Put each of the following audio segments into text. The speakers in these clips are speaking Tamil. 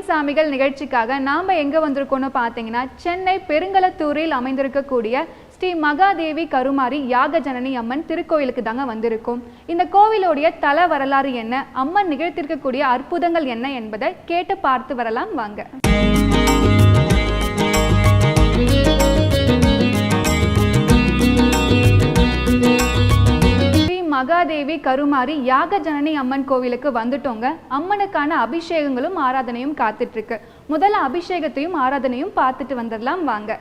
நவீன் சாமிகள் நிகழ்ச்சிக்காக நாம் எங்கே வந்திருக்கோம்னு பார்த்தீங்கன்னா சென்னை பெருங்கலத்தூரில் அமைந்திருக்கக்கூடிய ஸ்ரீ மகாதேவி கருமாரி யாக ஜனனி அம்மன் திருக்கோயிலுக்கு தாங்க வந்திருக்கும். இந்த கோவிலுடைய தல வரலாறு என்ன? அம்மன் நிகழ்த்திருக்கக்கூடிய அற்புதங்கள் என்ன என்பதை கேட்டு பார்த்து வரலாம் வாங்க. மகாதேவி கருமாரி யாக ஜனனி அம்மன் கோவிலுக்கு வந்துட்டோங்க. அம்மனுக்கான அபிஷேகங்களும் ஆராதனையும் காத்துட்டு இருக்கு. முதல்ல அபிஷேகத்தையும் ஆராதனையும் பார்த்துட்டு வந்துடலாம். வாங்க.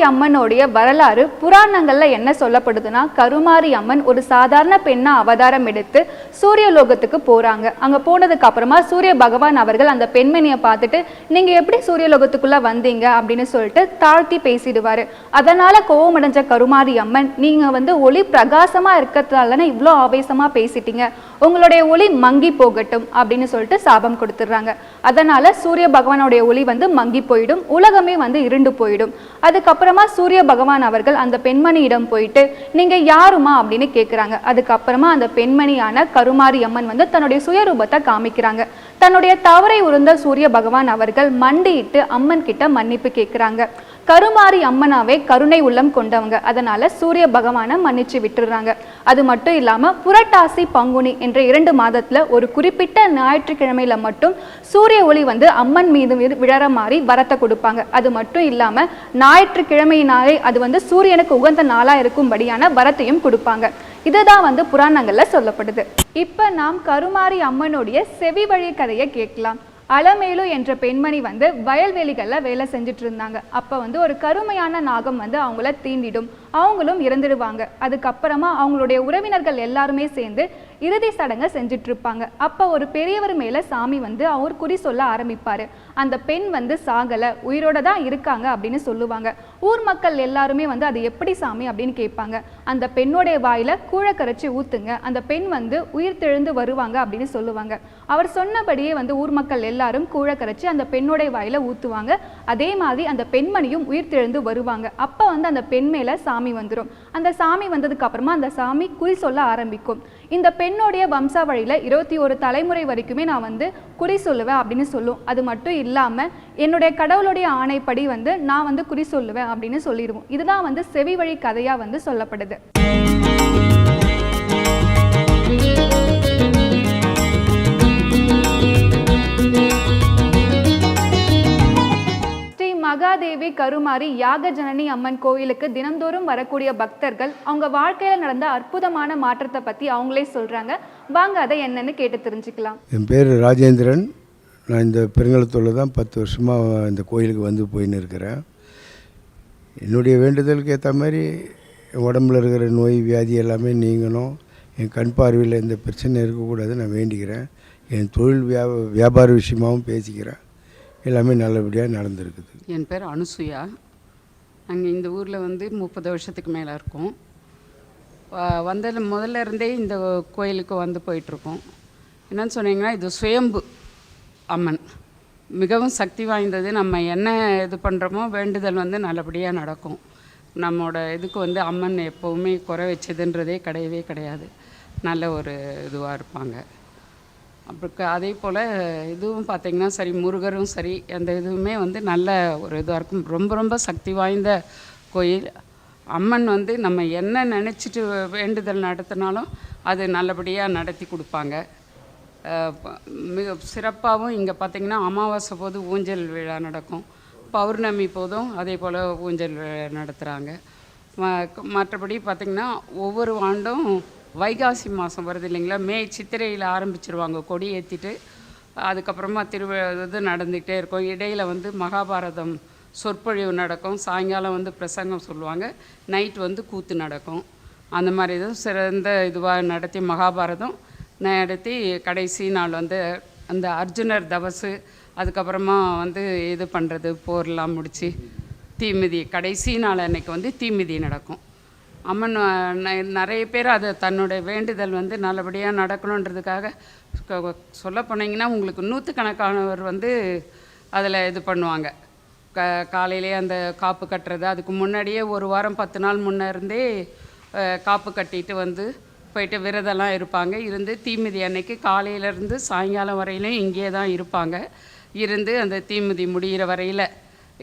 கருமாரி அம்மனுடைய வரலாறு புராணங்கள்ல என்ன சொல்லப்படுதுன்னா கருமாரி அம்மன் ஒரு சாதாரண பெண்ணா அவதாரம் எடுத்து சூரியலோகத்துக்கு போறாங்க. அங்க போனதுக்கு அப்புறமா சூரிய பகவான் அவர்கள் அந்த பெண்மணியை பார்த்துட்டு நீங்க எப்படி சூரியலோகத்துக்குள்ள வந்தீங்க? அப்படின்னு சொல்லிட்டு தாழ்த்தி பேசிடுவாரு. அதனால கோவமடைஞ்ச கருமாரி அம்மன் நீங்க வந்து ஒளி பிரகாசமா இருக்கிறதுனால இவ்வளோ ஆவேசமா பேசிட்டீங்க? உங்களுடைய ஒளி மங்கி போகட்டும் அப்படின்னு சொல்லிட்டு சாபம் கொடுத்துட்றாங்க. அதனால சூரிய பகவானுடைய ஒளி வந்து மங்கி போயிடும் உலகமே வந்து இருண்டு போயிடும். அதுக்கப்புறம் சூரிய பகவான் அவர்கள் அந்த பெண்மணியிடம் போயிட்டு நீங்க யாருமா? அப்படின்னு கேட்குறாங்க அதுக்கப்புறமா அந்த பெண்மணியான கருமாரி அம்மன் வந்து தன்னுடைய சுயரூபத்தை காமிக்கிறாங்க. தன்னுடைய தவறை உருந்த சூரிய பகவான் அவர்கள் மண்டியிட்டு அம்மன் கிட்ட மன்னிப்பு கேட்குறாங்க கருமாரி அம்மனாவே கருணை உள்ளம் கொண்டவங்க. அதனால சூரிய பகவானை மன்னிச்சு விட்டுறாங்க. அது மட்டும் இல்லாம புரட்டாசி பங்குனி என்ற இரண்டு மாதத்துல ஒரு குறிப்பிட்ட ஞாயிற்றுக்கிழமையில மட்டும் சூரிய ஒளி வந்து அம்மன் மீது விழற மாதிரி வரத்தை கொடுப்பாங்க. அது மட்டும் இல்லாம ஞாயிற்றுக்கிழமையினாலே அது வந்து சூரியனுக்கு உகந்த நாளா இருக்கும்படியான வரத்தையும் கொடுப்பாங்க. இதுதான் வந்து புராணங்கள்ல சொல்லப்படுது. இப்ப நாம் கருமாரி அம்மனுடைய செவி வழி கதையை கேட்கலாம். அலமேலு என்ற பெண்மணி வந்து வயல்வெளிகள்ல வேலை செஞ்சுட்டு இருந்தாங்க. அப்ப வந்து ஒரு கருமையான நாகம் வந்து அவங்கள தீண்டிடும். அவங்களும் இறந்துடுவாங்க. அதுக்கப்புறமா அவங்களுடைய உறவினர்கள் எல்லாருமே சேர்ந்து இறுதி சடங்கை செஞ்சுட்டு இருப்பாங்க அப்போ ஒரு பெரியவர் மேலே சாமி வந்து அவர் குறி சொல்ல ஆரம்பிப்பார். அந்த பெண் வந்து சாகலை உயிரோட தான் இருக்காங்க அப்படின்னு சொல்லுவாங்க. ஊர் மக்கள் எல்லாருமே வந்து அது எப்படி சாமி அப்படின்னு கேட்பாங்க. அந்த பெண்ணுடைய வாயில கூழ கரைச்சி ஊத்துங்க. அந்த பெண் வந்து உயிர் தெழுந்து வருவாங்க அப்படின்னு சொல்லுவாங்க. அவர் சொன்னபடியே வந்து ஊர் மக்கள் எல்லாரும் கூழ கரைச்சி அந்த பெண்ணுடைய வாயில ஊத்துவாங்க. அதே மாதிரி அந்த பெண்மணியும் உயிர் தெழுந்து வருவாங்க. அப்போ வந்து அந்த பெண் மேலே சாமி சாமி வந்துடும் அந்த சாமி வந்ததுக்கு அப்புறமா அந்த சாமி குறி சொல்ல ஆரம்பிக்கும். இந்த பெண்ணுடைய வம்சாவழியில் இருபத்தி ஒரு தலைமுறை வரைக்குமே நான் வந்து குறி சொல்லுவேன் அப்படின்னு சொல்லும். அது மட்டும் இல்லாமல் என்னுடைய கடவுளுடைய ஆணைப்படி வந்து நான் வந்து குறி சொல்லுவேன் அப்படின்னு சொல்லிடுவோம். இதுதான் வந்து செவி வழி கதையாக வந்து சொல்லப்படுது. மகாதேவி கருமாரி யாக ஜனனி அம்மன் கோயிலுக்கு தினந்தோறும் வரக்கூடிய பக்தர்கள் அவங்க வாழ்க்கையில நடந்த அற்புதமான மாற்றத்தை பத்தி அவங்களே சொல்றாங்க. வாங்க அதை என்னன்னு கேட்டு தெரிஞ்சுக்கலாம். என் பேர் ராஜேந்திரன். நான் இந்த பெருங்கலத்தூரில் தான் பத்து வருஷமாக இந்த கோயிலுக்கு வந்து போயின்னு இருக்கிறேன். என்னுடைய வேண்டுதலுக்கு ஏற்ற மாதிரி என் உடம்புல இருக்கிற நோய் வியாதி எல்லாமே நீங்கணும். என் கண் பார்வையில் எந்த பிரச்சனை இருக்கக்கூடாது நான் வேண்டிக்கிறேன். என் தொழில் வியா வியாபார விஷயமாகவும் பேசிக்கிறேன். எல்லாமே நல்லபடியாக நடந்திருக்குது. என் பேர் அனுசுயா. நாங்கள் இந்த ஊரில் வந்து முப்பது வருஷத்துக்கு மேலே இருக்கோம். வந்தது முதல்ல இருந்தே இந்த கோயிலுக்கு வந்து போயிட்டுருக்கோம். என்னன்னு சொன்னீங்கன்னா இது சுயம்பு அம்மன். மிகவும் சக்தி வாய்ந்தது. நம்ம என்ன இது பண்ணுறோமோ வேண்டுதல் வந்து நல்லபடியாக நடக்கும். நம்மளோட இதுக்கு வந்து அம்மன் எப்போவுமே குறை வச்சதுன்றதே கிடையவே கிடையாது. நல்ல ஒரு இதுவாக இருப்பாங்க. அப்புறம் க- அதே போல் இதுவும் பார்த்தீங்கன்னா சரி முருகரும் சரி அந்த இதுவுமே வந்து நல்ல ஒரு இதாக இருக்கும். ரொம்ப ரொம்ப சக்தி வாய்ந்த கோயில். அம்மன் வந்து நம்ம என்ன நினச்சிட்டு வேண்டுதல் நடத்தினாலும் அது நல்லபடியாக நடத்தி கொடுப்பாங்க. மிக சிறப்பாகவும் இங்கே பார்த்திங்கன்னா அமாவாசை போது ஊஞ்சல் விழா நடக்கும். பௌர்ணமி போதும் அதே போல் ஊஞ்சல் விழா நடத்துகிறாங்க மற்றபடி பார்த்திங்கன்னா ஒவ்வொரு ஆண்டும் வைகாசி மாதம் வருது இல்லைங்களா? மே சித்திரையில் ஆரம்பிச்சிருவாங்க. கொடி ஏற்றிட்டு அதுக்கப்புறமா திருவிழா இது நடந்துக்கிட்டே இருக்கும். இடையில் வந்து மகாபாரதம் சொற்பொழிவு நடக்கும். சாயங்காலம் வந்து பிரசங்கம் சொல்லுவாங்க. நைட் வந்து கூத்து நடக்கும். அந்த மாதிரி இதுவும் சிறந்த இதுவாக நடத்தி மகாபாரதம். நடத்தி கடைசி நாள் வந்து அந்த அர்ஜுனர் தவசு அதுக்கப்புறமா வந்து இது பண்ணுறது போர்லாம் முடித்து தீமிதி. கடைசி நாள் அன்னைக்கு வந்து தீமிதி நடக்கும். அம்மன் நிறைய பேர் அதை தன்னுடைய வேண்டுதல் வந்து நல்லபடியாக நடக்கணுன்றதுக்காக சொல்ல போனீங்கன்னா உங்களுக்கு நூற்றுக்கணக்கானவர் வந்து அதில் இது பண்ணுவாங்க. க காலையிலே அந்த காப்பு கட்டுறது. அதுக்கு முன்னாடியே ஒரு வாரம் பத்து நாள் முன்னே இருந்தே காப்பு கட்டிட்டு வந்து போயிட்டு விரதம்லாம் இருப்பாங்க. இருந்து தீமிதி அன்னைக்கு காலையிலேருந்து சாயங்காலம் வரையிலும் இங்கேயே தான் இருப்பாங்க. இருந்து அந்த தீமிதி முடிகிற வரையில்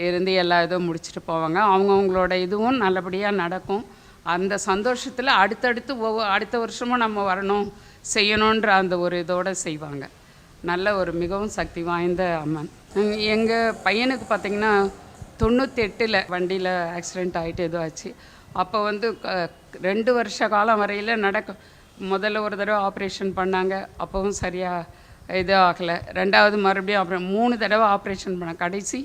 இருந்து எல்லா இதுவும் முடிச்சுட்டு போவாங்க. அவங்கவுங்களோட இதுவும் நல்லபடியாக நடக்கும். அந்த சந்தோஷத்தில் அடுத்தடுத்து ஒவ்வொரு அடுத்த வருஷமும் நம்ம வரணும் செய்யணுன்ற அந்த ஒரு இதோடு செய்வாங்க. நல்ல ஒரு மிகவும் சக்தி வாய்ந்த அம்மன். எங்கள் பையனுக்கு பார்த்திங்கன்னா தொண்ணூத்தெட்டில் வண்டியில் ஆக்சிடெண்ட் ஆகிட்டு ஏதோ ஆச்சு. அப்போ வந்து ரெண்டு வருஷ காலம் வரையில் நடக்க முதல்ல ஒரு தடவை ஆப்ரேஷன் பண்ணாங்க அப்போவும் சரியாக இது ஆகலை. ரெண்டாவது மறுபடியும் அப்புறம் மூணு தடவை ஆப்ரேஷன் பண்ண கடைசி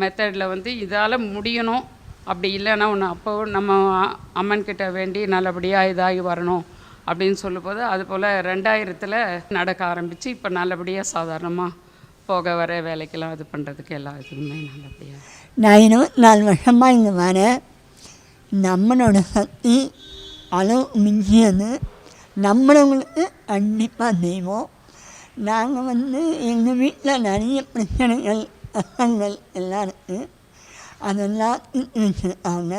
மெத்தடில் வந்து இதால் முடியணும் அப்படி இல்லைன்னா ஒன்று அப்போ நம்ம அம்மன்கிட்ட வேண்டி நல்லபடியாக இதாகி வரணும் அப்படின்னு சொல்லும்போது அது போல் ரெண்டாயிரத்தில் நடக்க ஆரம்பித்து இப்போ நல்லபடியாக சாதாரணமாக போக வர வேலைக்கெல்லாம் இது பண்ணுறதுக்கு எல்லா இதுவுமே நல்லபடியாக நான் இன்னும் நாலு வருஷமாக இங்கே வரேன். இந்த அம்மனோட சக்தி அளவு மிஞ்சியது. நம்மளவங்களுக்கு கண்டிப்பாக செய்வோம் நாங்கள் வந்து எங்கள் வீட்டில் நிறைய பிரச்சனைகள் கஷ்டங்கள் எல்லாம் இருக்குது அதெல்லாம் இருக்காங்க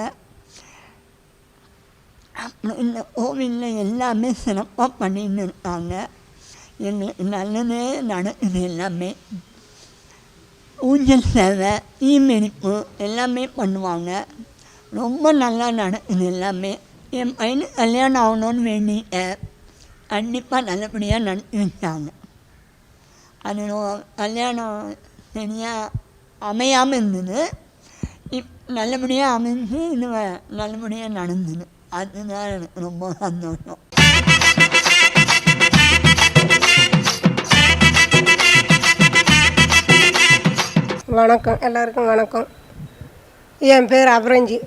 அப்புறம் இந்த கோவிலில் எல்லாமே சிறப்பாக பண்ணின்னு இருக்காங்க எங்களுக்கு நல்லதே நடக்குது எல்லாமே ஊஞ்சல் சேவை தீமிதிப்பு எல்லாமே பண்ணுவாங்க ரொம்ப நல்லா நடக்குது எல்லாமே என் பையனுக்கு கல்யாணம் ஆகணும்னு வேண்டிட்டேன் கண்டிப்பாக நல்லபடியாக நடத்தி வச்சாங்க அது கல்யாணம் சரியாக அமையாமல் இருந்தது நல்லபடியாக அமைஞ்சு இன்னும் நல்லபடியாக நடந்தது. அதுதான் எனக்கு ரொம்ப சந்தோஷம். வணக்கம். எல்லாருக்கும் வணக்கம். என் பேர் அபரஞ்சி.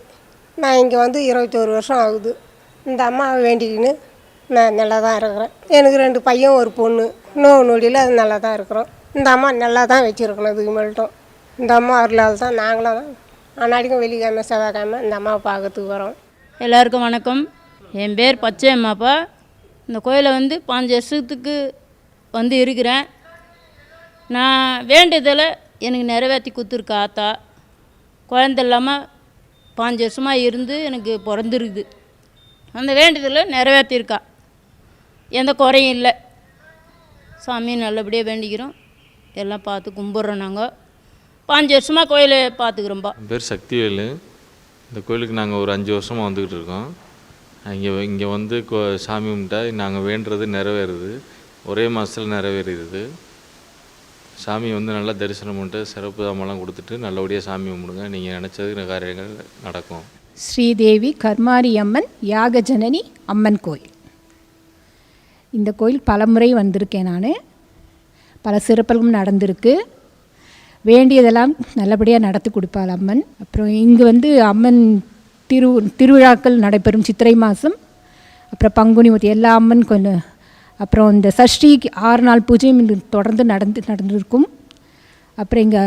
நான் இங்கே வந்து இருபத்தோரு வருஷம் ஆகுது. இந்த அம்மாவை வேண்டிக்கின்னு நான் நல்லா தான் இருக்கிறேன். எனக்கு ரெண்டு பையன் ஒரு பொண்ணு. நோவு நொடியில் அது நல்லா தான் இருக்கிறோம். இந்த அம்மா நல்லா தான் வச்சுருக்கணும் இதுக்கு மேல்ட்டும். இந்த அம்மா அருளால் தான் நாங்களும் அன்னாடிக்கும் வெள்ளிக்கிழமை செவ்வாய்க்கிழமை இந்த அம்மாவை பார்க்கறதுக்கு வரோம். எல்லாருக்கும் வணக்கம். என் பேர் பச்சை அம்மாப்பா. இந்த கோயிலை வந்து பாஞ்சு வருஷத்துக்கு வந்து இருக்கிறேன். நான் வேண்டியதில் எனக்கு நிறைவேற்றி கொடுத்துருக்கா ஆத்தா. குழந்த இல்லாமல் பாஞ்சு வருஷமாக இருந்து எனக்கு பிறந்திருக்குது. அந்த வேண்டியதில் நிறைவேற்றிருக்கா. எந்த குறையும் இல்லை. சாமியும் நல்லபடியாக வேண்டிக்கிறோம். எல்லாம் பார்த்து கும்பிட்றோம் நாங்கள் பாஞ்சு வருஷமாக கோயிலை பார்த்துக்குறோம்ப்பா என் பேர் சக்திவேலு. இந்த கோயிலுக்கு நாங்கள் ஒரு அஞ்சு வருஷமாக வந்துக்கிட்டு இருக்கோம். இங்கே இங்கே வந்து கோ சாமி கும்பிட்டா நாங்கள் வேண்டுறது நிறைவேறுது. ஒரே மாதத்தில் நிறைவேறிடுது. சாமி வந்து நல்லா தரிசனம் பண்ணிட்டு சிறப்பு தாமெல்லாம் கொடுத்துட்டு நல்லபடியாக சாமி கும்பிடுங்க. நீங்கள் நினச்சது காரியங்கள் நடக்கும். ஸ்ரீதேவி கர்மாரி அம்மன் யாக ஜனனி அம்மன் கோயில். இந்த கோயில் பலமுறை வந்திருக்கேன் நான். பல சிறப்புகளும் நடந்திருக்கு. வேண்டியதெல்லாம் நல்லபடியாக நடத்தி கொடுப்பாள் அம்மன். அப்புறம் இங்கே வந்து அம்மன் திரு திருவிழாக்கள் நடைபெறும் சித்திரை மாதம். அப்புறம் பங்குனி ஊத்தி எல்லா அம்மன் கொஞ்சம் அப்புறம் இந்த சஷ்டிக்கு ஆறு நாள் பூஜையும் இங்கு தொடர்ந்து நடந்து நடந்திருக்கும். அப்புறம் இங்கே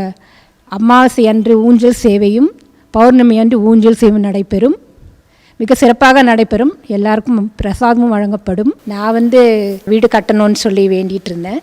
அமாவாசை அன்று ஊஞ்சல் சேவையும் பௌர்ணமி அன்று ஊஞ்சல் சேவை நடைபெறும். மிக சிறப்பாக நடைபெறும். எல்லாருக்கும் பிரசாதமும் வழங்கப்படும். நான் வந்து வீடு கட்டணும்னு சொல்லி வேண்டிகிட்டு இருந்தேன்.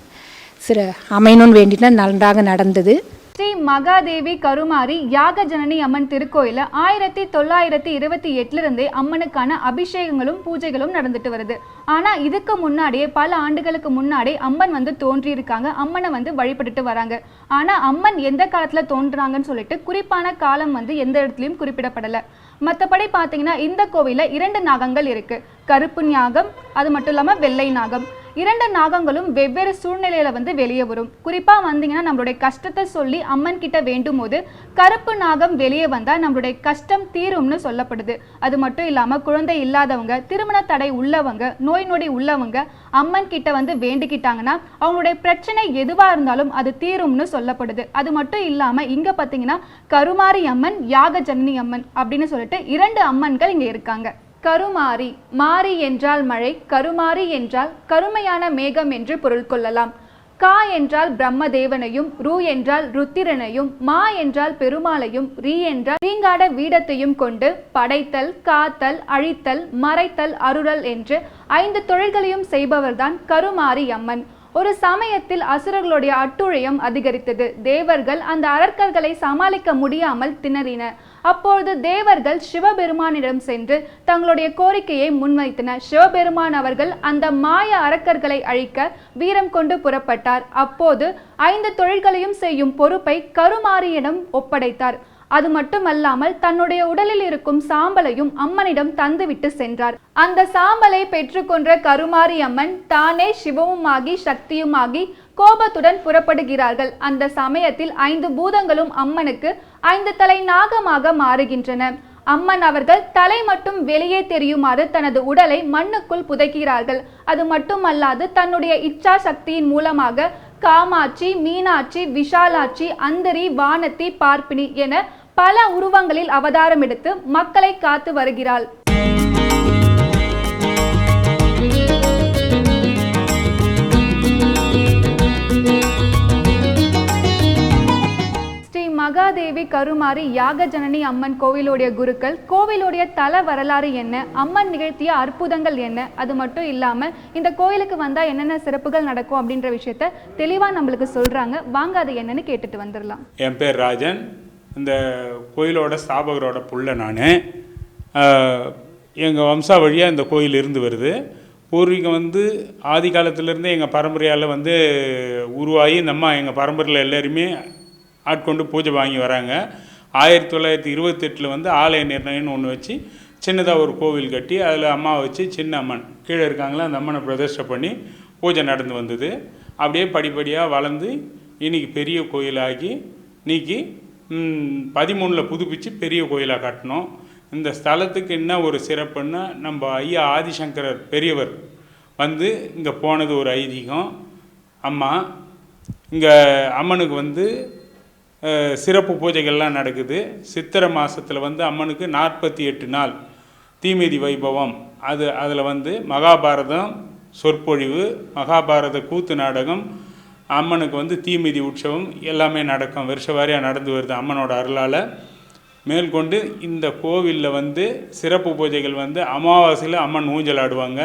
சிற அமையணும்னு வேண்டிட்டு நன்றாக நடந்தது. ஸ்ரீ மகாதேவி கருமாரி யாக ஜனனி அம்மன் திருக்கோயில ஆயிரத்தி தொள்ளாயிரத்தி இருபத்தி எட்டுலேருந்தே அம்மனுக்கான அபிஷேகங்களும் பூஜைகளும் நடந்துட்டு வருது. ஆனால் இதுக்கு முன்னாடியே பல ஆண்டுகளுக்கு முன்னாடி அம்மன் வந்து தோன்றியிருக்காங்க. அம்மனை வந்து வழிபட்டுட்டு வராங்க. ஆனால் அம்மன் எந்த காலத்தில் தோன்றுறாங்கன்னு சொல்லிட்டு குறிப்பான காலம் வந்து எந்த இடத்துலையும் குறிப்பிடப்படலை. மற்றபடி பார்த்தீங்கன்னா இந்த கோவிலில் இரண்டு நாகங்கள் இருக்கு. கருப்பு நாகம் அது மட்டும் இல்லாமல் வெள்ளை நாகம். இரண்டு நாகங்களும் வெவ்வேறு சூழ்நிலையில வந்து வெளியே வரும். குறிப்பா வந்தீங்கன்னா நம்மளுடைய கஷ்டத்தை சொல்லி அம்மன் கிட்ட வேண்டும் போது கருப்பு நாகம் வெளியே வந்தா நம்மளுடைய கஷ்டம் தீரும்னு சொல்லப்படுது. அது மட்டும் இல்லாம குழந்தை இல்லாதவங்க திருமண தடை உள்ளவங்க நோய் நொடி உள்ளவங்க அம்மன் கிட்ட வந்து வேண்டிக்கிட்டாங்கன்னா அவங்களுடைய பிரச்சனை எதுவா இருந்தாலும் அது தீரும்னு சொல்லப்படுது. அது மட்டும் இல்லாம இங்க பாத்தீங்கன்னா கருமாரி அம்மன் யாக ஜனனி அம்மன் அப்படின்னு சொல்லிட்டு இரண்டு அம்மன்கள் இங்க இருக்காங்க. கருமாரி மாரி என்றால் மழை கருமாரி என்றால் கருமையான மேகம் என்று பொருள் கொள்ளலாம். கா என்றால் பிரம்மதேவனையும் ரு என்றால் ருத்திரனையும் மா என்றால் பெருமாளையும் ரீ என்றால் ரீங்காட வீடத்தையும் கொண்டு படைத்தல் காத்தல் அழித்தல் மறைத்தல் அருளல் என்று ஐந்து தொழில்களையும் செய்பவர்தான் கருமாரி அம்மன். ஒரு சமயத்தில் அசுரர்களுடைய அட்டுழியம் அதிகரித்தது. தேவர்கள் அந்த அரக்கர்களை சமாளிக்க முடியாமல் திணறின. அப்பொழுது தேவர்கள் சிவபெருமானிடம் சென்று தங்களுடைய கோரிக்கையை முன்வைத்தனர். சிவபெருமான் அவர்கள் அந்த மாய அரக்கர்களை அழிக்க வீரம் கொண்டு புறப்பட்டார். அப்போது ஐந்து தொழில்களையும் செய்யும் பொறுப்பை கருமாரியிடம் ஒப்படைத்தார். அது மட்டுமல்லாமல் தன்னுடைய உடலில் இருக்கும் சாம்பலையும் அம்மனிடம் தந்துவிட்டு சென்றார். அந்த சாம்பலை பெற்றுக்கொன்ற கருமாரி அம்மன் தானே சிவவுமாகி சக்தியுமாகி கோபத்துடன் புறப்படுகிறார்கள். அந்த சமயத்தில் ஐந்து பூதங்களும் அம்மனுக்கு ஐந்து தலை நாகமாக மாறுகின்றன. அம்மன் அவர்கள் தலை மட்டும் வெளியே தெரியுமாறு தனது உடலை மண்ணுக்குள் புதைக்கிறார்கள். அது மட்டுமல்லாது தன்னுடைய இச்சா சக்தியின் மூலமாக காமாட்சி மீனாட்சி விஷாலாட்சி அந்தரி வானத்தி பார்ப்பினி என பல உருவங்களில் அவதாரம் எடுத்து மக்களை காத்து வருகிறாள். மகாதேவி கருமாரி யாக ஜனனி அம்மன் கோவிலுடைய குருக்கள் கோவிலுடைய தல வரலாறு என்ன அம்மன் நிகழ்த்திய அற்புதங்கள் என்ன அது மட்டும் இல்லாமல் இந்த கோயிலுக்கு வந்தால் என்னென்ன சிறப்புகள் நடக்கும் அப்படின்ற விஷயத்த தெளிவாக நம்மளுக்கு சொல்கிறாங்க வாங்க அது என்னன்னு கேட்டுட்டு வந்துடலாம். என் பேர் ராஜன். இந்த கோயிலோட ஸ்தாபகரோட புள்ள நான். எங்கள் வம்சா வழியாக இந்த கோயில் இருந்து வருது. பூர்வீகம் வந்து ஆதி காலத்துலேருந்து எங்கள் பரம்பரையால் வந்து உருவாகி நம்ம எங்கள் பரம்பரையில் எல்லாருமே ஆட்கொண்டு பூஜை வாங்கி வராங்க. ஆயிரத்தி தொள்ளாயிரத்தி இருபத்தெட்டில் வந்து ஆலய நிர்ணயம்னு ஒன்று வச்சு சின்னதாக ஒரு கோவில் கட்டி அதில் அம்மாவை வச்சு சின்ன அம்மன் கீழே இருக்காங்களா அந்த அம்மனை பிரதிஷ்டை பண்ணி பூஜை நடந்து வந்தது. அப்படியே படிப்படியாக வளர்ந்து இன்னைக்கு பெரிய கோயிலாகி இன்றைக்கி பதிமூணில் புதுப்பிச்சு பெரிய கோயிலாக கட்டினோம். இந்த ஸ்தலத்துக்கு என்ன ஒரு சிறப்புன்னா நம்ம ஐயா ஆதிசங்கரர் பெரியவர் வந்து இங்கே போனது ஒரு ஐதீகம். அம்மா இங்கே அம்மனுக்கு வந்து சிறப்பு பூஜைகள்லாம் நடக்குது. சித்திரை மாதத்தில் வந்து அம்மனுக்கு நாற்பத்தி எட்டு நாள் தீமிதி வைபவம். அது அதில் வந்து மகாபாரதம் சொற்பொழிவு மகாபாரத கூத்து நாடகம் அம்மனுக்கு வந்து தீமிதி உற்சவம் எல்லாமே நடக்கும். வருஷ வாரியாக நடந்து வருது அம்மனோட அருளால். மேற்கொண்டு இந்த கோவிலில் வந்து சிறப்பு பூஜைகள் வந்து அமாவாசையில் அம்மன் ஊஞ்சல் ஆடுவாங்க.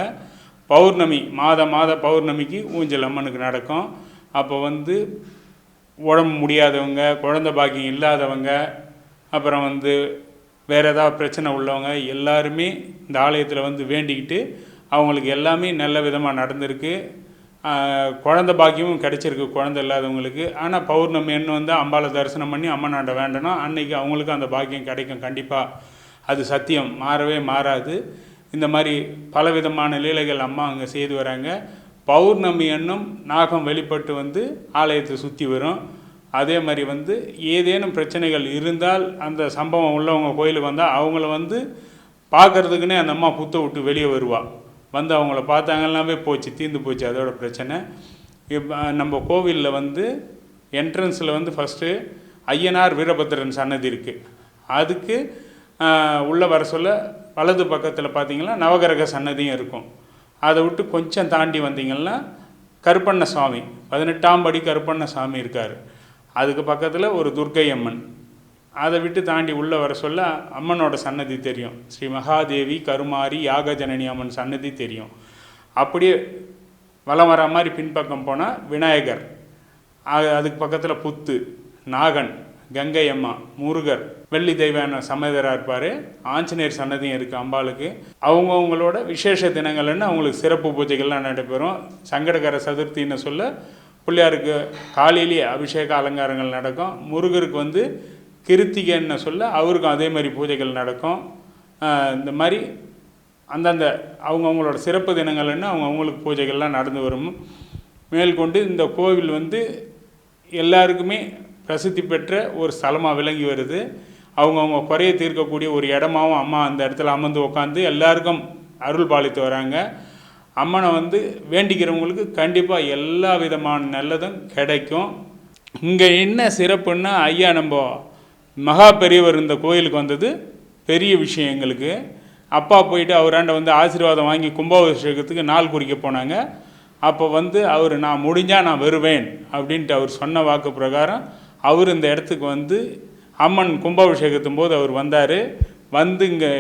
பௌர்ணமி மாத மாத பௌர்ணமிக்கு ஊஞ்சல் அம்மனுக்கு நடக்கும். அப்போ வந்து உடம்பு முடியாதவங்க குழந்த பாக்கியம் இல்லாதவங்க அப்புறம் வந்து வேறு ஏதாவது பிரச்சனை உள்ளவங்க எல்லாருமே இந்த ஆலயத்தில் வந்து வேண்டிக்கிட்டு அவங்களுக்கு எல்லாமே நல்ல விதமாக நடந்திருக்கு. குழந்த பாக்கியமும் கிடச்சிருக்கு குழந்தை இல்லாதவங்களுக்கு. ஆனால் பௌர்ணமி எண்ணு வந்து அம்பாளை தரிசனம் பண்ணி அம்மனாண்ட வேண்டணும். அன்னைக்கு அவங்களுக்கு அந்த பாக்கியம் கிடைக்கும் கண்டிப்பாக அது சத்தியம் மாறவே மாறாது. இந்த மாதிரி பலவிதமான லீலைகள் அம்மா அங்கே செய்து வராங்க. பௌர்ணமி எண்ணும் நாகம் வெளிப்பட்டு வந்து ஆலயத்தை சுற்றி வரும். அதே மாதிரி வந்து ஏதேனும் பிரச்சனைகள் இருந்தால் அந்த சம்பவம் உள்ளவங்க கோயிலுக்கு வந்தால் அவங்கள வந்து பார்க்கறதுக்குன்னே அந்த அம்மா புத்த விட்டு வெளியே வருவா. வந்து அவங்கள பார்த்தாங்கன்னாவே போச்சு தீர்ந்து போச்சு அதோட பிரச்சனை. இப்போ நம்ம கோவிலில் வந்து என்ட்ரன்ஸில் வந்து ஃபஸ்ட்டு ஐயனார் வீரபத்திரன் சன்னதி இருக்குது அதுக்கு உள்ளே வர சொல்ல வலது பக்கத்தில் பார்த்தீங்கன்னா நவகிரக சன்னதியும் இருக்கும். அதை விட்டு கொஞ்சம் தாண்டி வந்தீங்கன்னா கருப்பண்ண சுவாமி பதினெட்டாம் படி கருப்பண்ண சாமி இருக்கார். அதுக்கு பக்கத்தில் ஒரு துர்க்கை அம்மன். அதை விட்டு தாண்டி உள்ளே வர சொல்ல அம்மனோட சன்னதி தெரியும். ஸ்ரீ மகாதேவி கருமாரி யாக ஜனனி அம்மன் சன்னதி தெரியும். அப்படியே வலம் வர மாதிரி பின்பக்கம் போனால் விநாயகர் அது- அதுக்கு பக்கத்தில் புத்து நாகன் கங்கை அம்மா முருகர் வெள்ளி தெய்வான சமேதராக இருப்பார். ஆஞ்சநேயர் சன்னதியும் இருக்குது அம்பாளுக்கு. அவங்கவுங்களோட விசேஷ தினங்கள்னு அவங்களுக்கு சிறப்பு பூஜைகள்லாம் நடைபெறும். சங்கடகர சதுர்த்தின்னு சொல்ல பிள்ளையாருக்கு காலையிலேயே அபிஷேக அலங்காரங்கள் நடக்கும். முருகருக்கு வந்து கிருத்திகைன்னு சொல்ல அவருக்கும் அதே மாதிரி பூஜைகள் நடக்கும். இந்த மாதிரி அந்தந்த அவங்கவுங்களோட சிறப்பு தினங்கள்னு அவங்கவுங்களுக்கு பூஜைகள்லாம் நடந்து வரும். மேற்கொண்டு இந்த கோவில் வந்து எல்லாருக்குமே பிரசித்தி பெற்ற ஒரு ஸ்தலமாக விளங்கி வருது. அவங்கவுங்க குறைய தீர்க்கக்கூடிய ஒரு இடமாவும் அம்மா அந்த இடத்துல அமர்ந்து உட்காந்து எல்லாருக்கும் அருள் பாலித்து வராங்க. அம்மனை வந்து வேண்டிக்கிறவங்களுக்கு கண்டிப்பாக எல்லா விதமான நல்லதும் கிடைக்கும். இங்கே என்ன சிறப்புன்னா ஐயா நம்ம மகா பெரியவர் இந்த கோயிலுக்கு வந்தது. பெரிய விஷயம் எங்களுக்கு. அப்பா போயிட்டு அவராண்ட வந்து ஆசீர்வாதம் வாங்கி கும்பாபிஷேகத்துக்கு நாள் குறிக்க போனாங்க. அப்போ வந்து அவர் நான் முடிஞ்சால் நான் வருவேன் அப்படின்ட்டு அவர் சொன்ன வாக்கு பிரகாரம் அவர் இந்த இடத்துக்கு வந்து அம்மன் கும்பாபிஷேகத்தும் போது அவர் வந்தார். வந்து இங்கே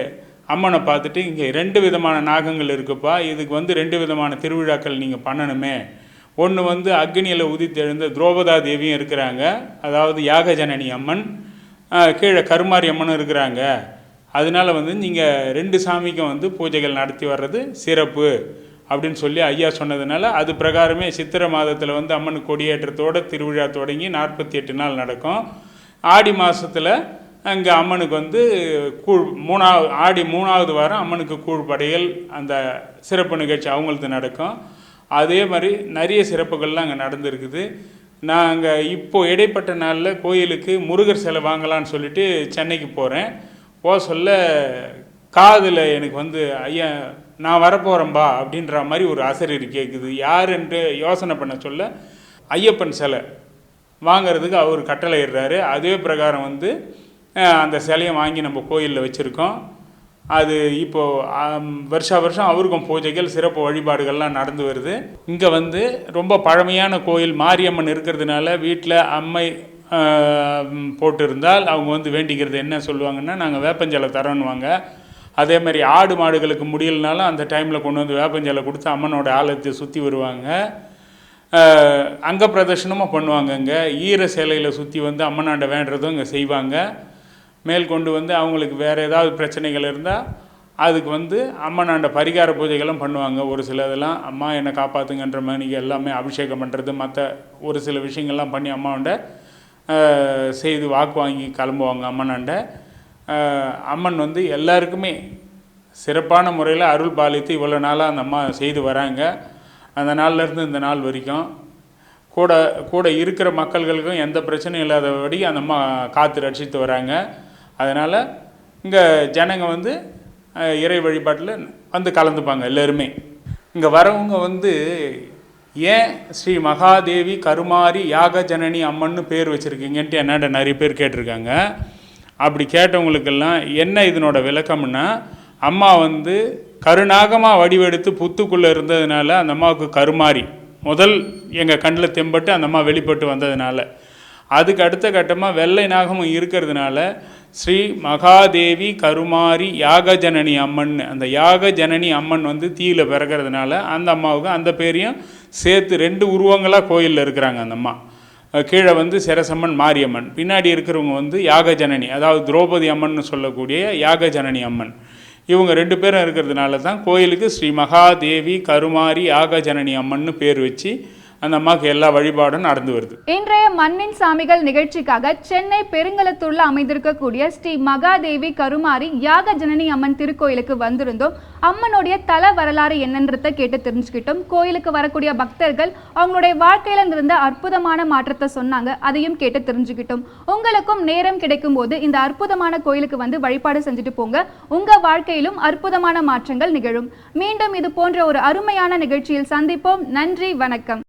அம்மனை பார்த்துட்டு இங்கே ரெண்டு விதமான நாகங்கள் இருக்குப்பா. இதுக்கு வந்து ரெண்டு விதமான திருவிழாக்கள் நீங்கள் பண்ணணுமே. ஒன்று வந்து அக்னியில் உதித்தெழுந்த துரோபதா தேவியும் இருக்கிறாங்க. அதாவது யாகஜனனி அம்மன். கீழே கருமாரி அம்மனும் இருக்கிறாங்க. அதனால வந்து நீங்கள் ரெண்டு சாமிக்கும் வந்து பூஜைகள் நடத்தி வர்றது சிறப்பு. அப்படின்னு சொல்லி ஐயா சொன்னதுனால அது பிரகாரமே சித்திரை மாதத்தில் வந்து அம்மன் கொடியேற்றத்தோடு திருவிழா தொடங்கி நாற்பத்தி எட்டு நாள் நடக்கும். ஆடி மாதத்தில் அங்கே அம்மனுக்கு வந்து கூழ் மூணாவது ஆடி மூணாவது வாரம் அம்மனுக்கு கூழ் படையல் அந்த சிறப்பு நிகழ்ச்சி அவங்களுக்கு நடக்கும். அதே மாதிரி நிறைய சிறப்புகள்லாம் அங்கே நடந்திருக்குது. நான் அங்கே இப்போ இடைப்பட்ட நாளில் கோயிலுக்கு முருகர் சிலை வாங்கலான்னு சொல்லிட்டு சென்னைக்கு போகிறேன் போக சொல்ல காதில் எனக்கு வந்து ஐயா நான் வரப்போகிறேன்பா அப்படின்ற மாதிரி ஒரு அசரீர் கேட்குது யார் என்று யோசனை பண்ண சொல்ல ஐயப்பன் சிலை வாங்கிறதுக்கு அவர் கட்டளை இடுறாரு அதே பிரகாரம் வந்து அந்த சிலையை வாங்கி நம்ம கோயிலில் வச்சுருக்கோம். அது இப்போது வருஷா வருஷம் அவருக்கும் பூஜைகள் சிறப்பு வழிபாடுகள்லாம் நடந்து வருது. இங்கே வந்து ரொம்ப பழமையான கோயில் மாரியம்மன் இருக்கிறதுனால வீட்டில் அம்மை போட்டிருந்தால் அவங்க வந்து வேண்டிக்கிறது என்ன சொல்லுவாங்கன்னா நாங்கள் வேப்பஞ்சலை தரோன்னுவாங்க. அதே மாதிரி ஆடு மாடுகளுக்கு முடியலனாலும் அந்த டைமில் கொண்டு வந்து வேப்பஞ்சலை கொடுத்து அம்மனோட ஆலயத்தை சுற்றி வருவாங்க. அங்க பிரதர்ஷனமும் பண்ணுவாங்க இங்கே ஈர சேலையில் சுற்றி வந்து அம்மனாண்ட வேண்டுறதும் இங்கே செய்வாங்க. மேல் கொண்டு வந்து அவங்களுக்கு வேறு ஏதாவது பிரச்சனைகள் இருந்தால் அதுக்கு வந்து அம்மனாண்ட பரிகார பூஜைகளும் பண்ணுவாங்க. ஒரு சில இதெல்லாம் அம்மா என்னை காப்பாற்றுங்கன்ற மாதிரி எல்லாமே அபிஷேகம் பண்ணுறது மற்ற ஒரு சில விஷயங்கள்லாம் பண்ணி அம்மாவோட செய்து வாக்கு வாங்கி கிளம்புவாங்க அம்மனாண்ட. அம்மன் வந்து எல்லாருக்குமே சிறப்பான முறையில் அருள் பாலித்து இவ்வளோ நாளாக அந்த அம்மா செய்து வராங்க. அந்த நாள்ல இருந்து இந்த நாள் வரைக்கும் கூட கூட இருக்கிற மக்கள்களுக்கும் எந்த பிரச்சனையும் இல்லாதபடி அந்த அம்மா காத்து ரட்சித்து வராங்க. அதனால் இங்கே ஜனங்க வந்து இறை வழிபாட்டில் வந்து கலந்துப்பாங்க எல்லோருமே. இங்கே வரவங்க வந்து ஏன் ஸ்ரீ மகாதேவி கருமாரி யாக ஜனனி அம்மன்னு பேர் வச்சுருக்கீங்கன்ட்டு என்னட்ட நிறைய பேர் கேட்டிருக்காங்க. அப்படி கேட்டவங்களுக்கெல்லாம் என்ன இதனோட விளக்கம்னா அம்மா வந்து கருநாகமாக வடிவெடுத்து புத்துக்குள்ளே இருந்ததுனால அந்த அம்மாவுக்கு கருமாரி முதல் எங்கள் கண்ணில் தெம்பட்டு அந்த அம்மா வெளிப்பட்டு வந்ததுனால. அதுக்கு அடுத்த கட்டமாக வெள்ளை நாகமும் இருக்கிறதுனால ஸ்ரீ மகாதேவி கருமாரி யாக ஜனனி அம்மன் அந்த யாக ஜனனி அம்மன் வந்து தீயில பிறக்கிறதுனால அந்த அம்மாவுக்கு அந்த பேரையும் சேர்த்து ரெண்டு உருவங்களாக கோயிலில் இருக்கிறாங்க அந்த அம்மா. கீழே வந்து சிரசம்மன் மாரியம்மன். பின்னாடி இருக்கிறவங்க வந்து யாக ஜனனி அதாவது திரௌபதி அம்மன் சொல்லக்கூடிய யாக ஜனனி அம்மன். இவங்க ரெண்டு பேரும் இருக்கிறதுனால தான் கோயிலுக்கு ஸ்ரீ மகாதேவி கருமாரி யாக ஜனனி அம்மன்னு பேர் வச்சு அந்த அம்மாவுக்கு எல்லா வழிபாடும் நடந்து வருது. இன்றைய மண்ணின் சாமிகள் நிகழ்ச்சிக்காக சென்னை பெருங்கலத்துள்ள அமைந்திருக்கக்கூடிய ஸ்ரீ மகாதேவி கருமாரி யாக ஜனனி அம்மன் திருக்கோயிலுக்கு வந்திருந்தோம். அம்மனுடைய தல வரலாறு என்னன்றத கேட்டு தெரிஞ்சுக்கிட்டோம். கோயிலுக்கு வரக்கூடிய பக்தர்கள் அவங்களுடைய வாழ்க்கையில இருந்த அற்புதமான மாற்றத்தை சொன்னாங்க. அதையும் கேட்டு தெரிஞ்சுக்கிட்டோம். உங்களுக்கும் நேரம் கிடைக்கும் போது இந்த அற்புதமான கோயிலுக்கு வந்து வழிபாடு செஞ்சுட்டு போங்க. உங்க வாழ்க்கையிலும் அற்புதமான மாற்றங்கள் நிகழும். மீண்டும் இது போன்ற ஒரு அருமையான நிகழ்ச்சியில் சந்திப்போம். நன்றி வணக்கம்.